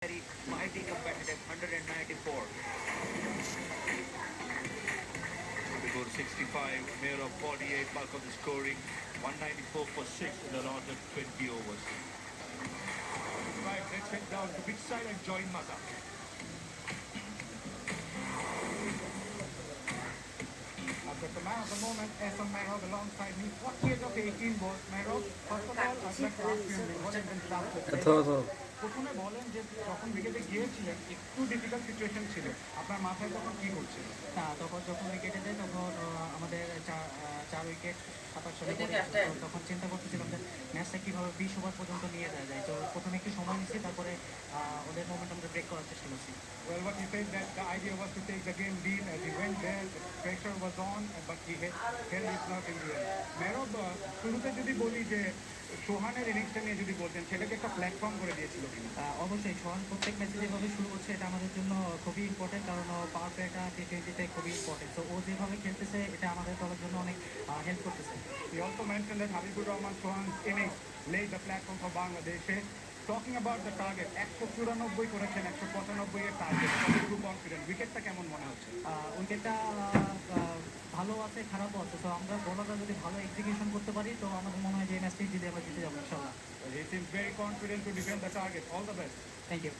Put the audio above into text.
very mighty competitive 194. Before 65, Mayor of 48, bulk of the scoring 194 for 6 in the last 20 overs. Right, let's head down to which side and join Maza. I've got the man of the moment, Esam Merov, alongside me. What age of 18 was Merov? First of all, I'd like to ask you, what has been প্রথমে বলেন যে যখন উইকেটে গিয়েছিলেন একটু difficult situation ছিল। আপনার মাথায় তখন কি হচ্ছে না তখন যখন উইকেটে যায় তখন আহ, আমাদের চার আহ, চার উইকেট সাতাশ তখন চিন্তা কীভাবে বিশ ওভার পর্যন্ত নিয়ে যাওয়া যায়। তো প্রথমে একটু সময় নিচ্ছি তারপরে ওদের মোমেন্ট আমরা ব্রেক করার চেষ্টা করছি। Well, what he said that the idea was to take the game deep as he went there, the pressure was on, but he held, held his nerve in the end. মেরব শুরুতে যদি বলি যে সোহানের ইনিংসটা নিয়ে যদি বলতেন সেটাকে একটা প্ল্যাটফর্ম করে দিয়েছিল অবশ্যই সোহান প্রত্যেক ম্যাচে যেভাবে শুরু করছে এটা আমাদের জন্য খুবই ইম্পর্টেন্ট কারণ পাওয়ার প্লেটা টি টোয়েন্টিতে খুবই ইম্পর্টেন্ট তো ও যেভাবে খেলতেছে এটা আমাদের দলের জন্য অনেক হেল্প করতেছে। Also mentioned that Habibur Rahman Sohan's innings laid the platform for Bangladesh. Talking about the target, একশো চুরানব্বই করেছেন একশো পঁচানব্বই এর টার্গেট কতটুকু কনফিডেন্ট উইকেটটা কেমন মনে হচ্ছে উইকেটটা ভালো আছে খারাপও আছে তো আমরা বলাটা যদি ভালো এক্সিকিউশন করতে পারি তো আমাদের মনে হয় যে ম্যাচটি জিতে আমরা জিতে যাব ইনশাল্লাহ He seems very confident to defend the target. All the best. Thank you